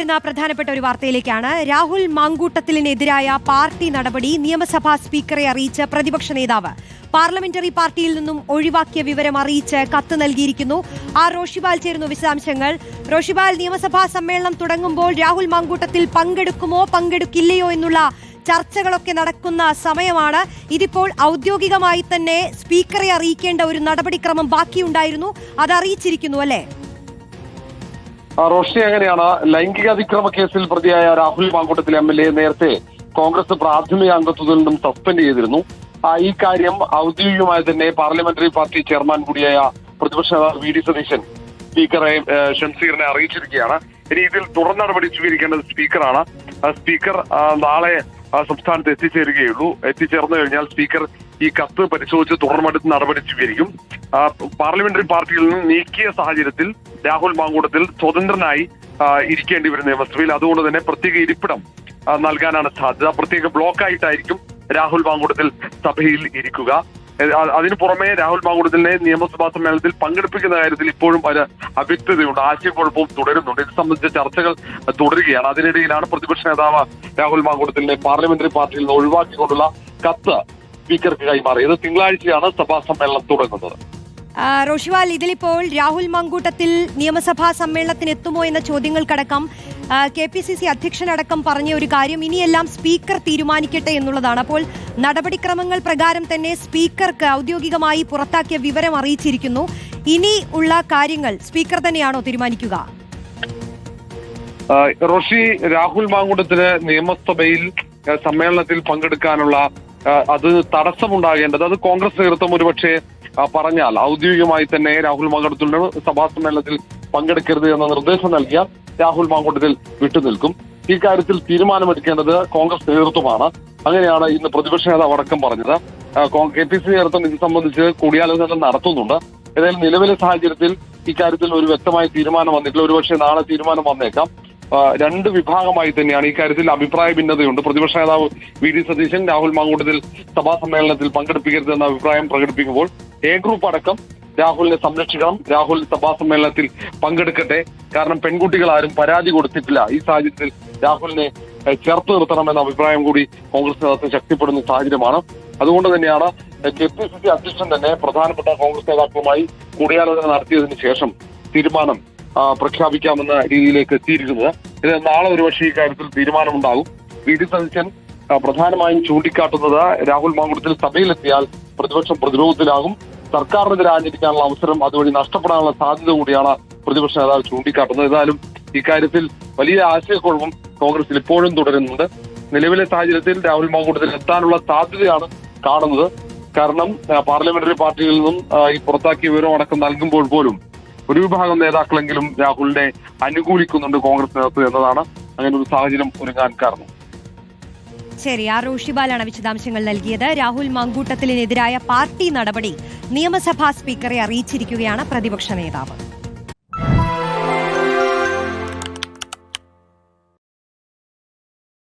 വരുന്ന പ്രധാനപ്പെട്ട ഒരു വാർത്തയിലേക്കാണ്. രാഹുൽ മാങ്കൂട്ടത്തിലിനെതിരായ പാർട്ടി നടപടി നിയമസഭാ സ്പീക്കറെ അറിയിച്ച പ്രതിപക്ഷ നേതാവ്. പാർലമെന്ററി പാർട്ടിയിൽ നിന്നും ഒഴിവാക്കിയ വിവരം അറിയിച്ച് കത്ത് നൽകിയിരിക്കുന്നു. ആർ റോഷിബാൽ ചേരുന്നു വിശദാംശങ്ങൾ. റോഷിബാൽ നിയമസഭാ സമ്മേളനം തുടങ്ങുമ്പോൾ രാഹുൽ മാങ്കൂട്ടത്തിൽ പങ്കെടുക്കുമോ പങ്കെടുക്കില്ലയോ എന്നുള്ള ചർച്ചകളൊക്കെ നടക്കുന്ന സമയമാണ്. ഇതിപ്പോൾ ഔദ്യോഗികമായി തന്നെ സ്പീക്കറെ അറിയിക്കേണ്ട ഒരു നടപടിക്രമം ബാക്കിയുണ്ടായിരുന്നു. അത് അറിയിച്ചിരിക്കുന്നു അല്ലേ? ആ, റോഷി എങ്ങനെയാണ്? ലൈംഗിക അതിക്രമ കേസിൽ പ്രതിയായ രാഹുൽ മാങ്കൂട്ടത്തിലെ എം എൽ എ നേരത്തെ കോൺഗ്രസ് പ്രാഥമിക അംഗത്വത്തിൽ നിന്നും സസ്പെൻഡ് ചെയ്തിരുന്നു. ഈ കാര്യം ഔദ്യോഗികമായി തന്നെ പാർലമെന്ററി പാർട്ടി ചെയർമാൻ കൂടിയായ പ്രതിപക്ഷ നേതാവ് വി ഡി സതീശൻ സ്പീക്കറെ ഷംസീറിനെ അറിയിച്ചിരിക്കുകയാണ്. ഇനി ഇതിൽ തുടർ നടപടി സ്വീകരിക്കേണ്ടത് സ്പീക്കറാണ്. സ്പീക്കർ നാളെ സംസ്ഥാനത്ത് എത്തിച്ചേരുകയുള്ളൂ. എത്തിച്ചേർന്നു കഴിഞ്ഞാൽ സ്പീക്കർ ഈ കത്ത് പരിശോധിച്ച് തുടർ നടപടി സ്വീകരിക്കും. പാർലമെന്ററി പാർട്ടിയിൽ നിന്ന് നീക്കിയ സാഹചര്യത്തിൽ രാഹുൽ മാങ്കൂടത്തിൽ സ്വതന്ത്രനായി ഇരിക്കേണ്ടി വരും നിയമസഭയിൽ അതുകൊണ്ട് തന്നെ പ്രത്യേക ഇരിപ്പിടം നൽകാനാണ് സാധ്യത. പ്രത്യേക ബ്ലോക്കായിട്ടായിരിക്കും രാഹുൽ മാങ്കൂടത്തിൽ സഭയിൽ ഇരിക്കുക. അതിനു പുറമെ രാഹുൽ മാങ്കൂട്ടത്തിനെ നിയമസഭാ സമ്മേളനത്തിൽ പങ്കെടുപ്പിക്കുന്ന കാര്യത്തിൽ ഇപ്പോഴും ഒരു അവ്യക്തതയുണ്ട്. ആശയക്കുഴപ്പവും തുടരുന്നുണ്ട്. ഇത് സംബന്ധിച്ച ചർച്ചകൾ തുടരുകയാണ്. അതിനിടയിലാണ് പ്രതിപക്ഷ നേതാവ് രാഹുൽ മാങ്കൂട്ടത്തിനെ പാർലമെന്ററി പാർട്ടിയിൽ നിന്ന് ഒഴിവാക്കിക്കൊണ്ടുള്ള കത്ത് സ്പീക്കർക്ക് കൈമാറിയത്. തിങ്കളാഴ്ചയാണ് സഭാ സമ്മേളനം തുടങ്ങുന്നത്. റോഷിവാൽ ഇതിലിപ്പോൾ രാഹുൽ മങ്കൂട്ടത്തിൽ നിയമസഭാ സമ്മേളനത്തിന് എത്തുമോ എന്ന ചോദ്യങ്ങൾക്കടക്കം കെ പി സി സി അധ്യക്ഷനടക്കം പറഞ്ഞ ഒരു കാര്യം ഇനിയെല്ലാം സ്പീക്കർ തീരുമാനിക്കട്ടെ എന്നുള്ളതാണ്. അപ്പോൾ നടപടിക്രമങ്ങൾ പ്രകാരം തന്നെ സ്പീക്കർക്ക് ഔദ്യോഗികമായി പുറത്താക്കിയ വിവരം അറിയിച്ചിരിക്കുന്നു. ഇനി ഉള്ള കാര്യങ്ങൾ സ്പീക്കർ തന്നെയാണോ തീരുമാനിക്കുക? റോഷി രാഹുൽ മാങ്കുടത്തിന് നിയമസഭയിൽ സമ്മേളനത്തിൽ പങ്കെടുക്കാനുള്ള അത് തടസ്സമുണ്ടാകേണ്ടത് അത് കോൺഗ്രസ് നേതൃത്വം ഒരുപക്ഷെ പറഞ്ഞാൽ ഔദ്യോഗികമായി തന്നെ രാഹുൽ മാങ്കോട്ടത്തിൽ സഭാ സമ്മേളനത്തിൽ പങ്കെടുക്കരുത് എന്ന നിർദ്ദേശം നൽകിയ രാഹുൽ മാങ്കോട്ടത്തിൽ വിട്ടുനിൽക്കും ഈ കാര്യത്തിൽ തീരുമാനമെടുക്കേണ്ടത് കോൺഗ്രസ് നേതൃത്വമാണ്. അങ്ങനെയാണ് ഇന്ന് പ്രതിപക്ഷ നേതാവ് അടക്കം പറഞ്ഞത്. കെ പി സി നേതൃത്വം ഇത് സംബന്ധിച്ച് കൂടിയാലോചന നടത്തുന്നുണ്ട്. ഏതായാലും നിലവിലെ സാഹചര്യത്തിൽ ഇക്കാര്യത്തിൽ ഒരു വ്യക്തമായ തീരുമാനം വന്നിട്ടില്ല. ഒരുപക്ഷെ നാളെ തീരുമാനം വന്നേക്കാം. രണ്ട് വിഭാഗമായി തന്നെയാണ് ഇക്കാര്യത്തിൽ അഭിപ്രായ ഭിന്നതയുണ്ട്. പ്രതിപക്ഷ നേതാവ് വി ഡി സതീശൻ രാഹുൽ മാങ്കൂട്ടത്തിൽ സഭാ സമ്മേളനത്തിൽ പങ്കെടുപ്പിക്കരുതെന്ന അഭിപ്രായം പ്രകടിപ്പിക്കുമ്പോൾ എ ഗ്രൂപ്പ് അടക്കം രാഹുലിനെ സംരക്ഷിക്കണം രാഹുൽ സഭാ സമ്മേളനത്തിൽ പങ്കെടുക്കട്ടെ. കാരണം പെൺകുട്ടികൾ ആരും പരാതി കൊടുത്തിട്ടില്ല. ഈ സാഹചര്യത്തിൽ രാഹുലിനെ ചേർത്ത് നിർത്തണമെന്ന അഭിപ്രായം കൂടി കോൺഗ്രസ് നേതാക്കൾ ശക്തിപ്പെടുന്ന സാഹചര്യമാണ്. അതുകൊണ്ട് തന്നെയാണ് കെ പി സി സി അധ്യക്ഷൻ തന്നെ പ്രധാനപ്പെട്ട കോൺഗ്രസ് നേതാക്കളുമായി കൂടിയാലോചന നടത്തിയതിനു ശേഷം തീരുമാനം പ്രഖ്യാപിക്കാമെന്ന രീതിയിലേക്ക് എത്തിയിരിക്കുന്നത്. ഇത് നാളെ ഒരുപക്ഷെ ഈ കാര്യത്തിൽ തീരുമാനമുണ്ടാകും. വി ഡി സതീശൻ പ്രധാനമായും ചൂണ്ടിക്കാട്ടുന്നത് രാഹുൽ മാങ്കുടത്തിൽ സഭയിലെത്തിയാൽ പ്രതിപക്ഷം പ്രതിരോധത്തിലാകും. സർക്കാരിനെതിരെ ആചരിക്കാനുള്ള അവസരം അതുവഴി നഷ്ടപ്പെടാനുള്ള സാധ്യത കൂടിയാണ് പ്രതിപക്ഷ നേതാവ് ചൂണ്ടിക്കാട്ടുന്നത്. ഏതായാലും ഇക്കാര്യത്തിൽ വലിയ ആശയക്കുഴപ്പം കോൺഗ്രസിൽ ഇപ്പോഴും തുടരുന്നുണ്ട്. നിലവിലെ സാഹചര്യത്തിൽ രാഹുൽ മാങ്കൂട്ടത്തിൽ എത്താനുള്ള സാധ്യതയാണ് കാണുന്നത്. കാരണം പാർലമെന്ററി പാർട്ടിയിൽ നിന്നും ഈ പുറത്താക്കിയ വിവരം അടക്കം നൽകുമ്പോൾ പോലും ഒരു വിഭാഗം നേതാക്കളെങ്കിലും രാഹുലിനെ അനുകൂലിക്കുന്നുണ്ട് കോൺഗ്രസ് നേതൃത്വം എന്നതാണ് അങ്ങനെ ഒരു സാഹചര്യം ഒരുങ്ങാൻ കാരണം. ശരി ആർ റോഷിബാലാണ് വിശദാംശങ്ങൾ നൽകിയത്. രാഹുൽ മങ്കൂട്ടത്തിനെതിരായ പാർട്ടി നടപടി നിയമസഭാ സ്പീക്കറെ അറിയിച്ചിരിക്കുകയാണ് പ്രതിപക്ഷ നേതാവ്.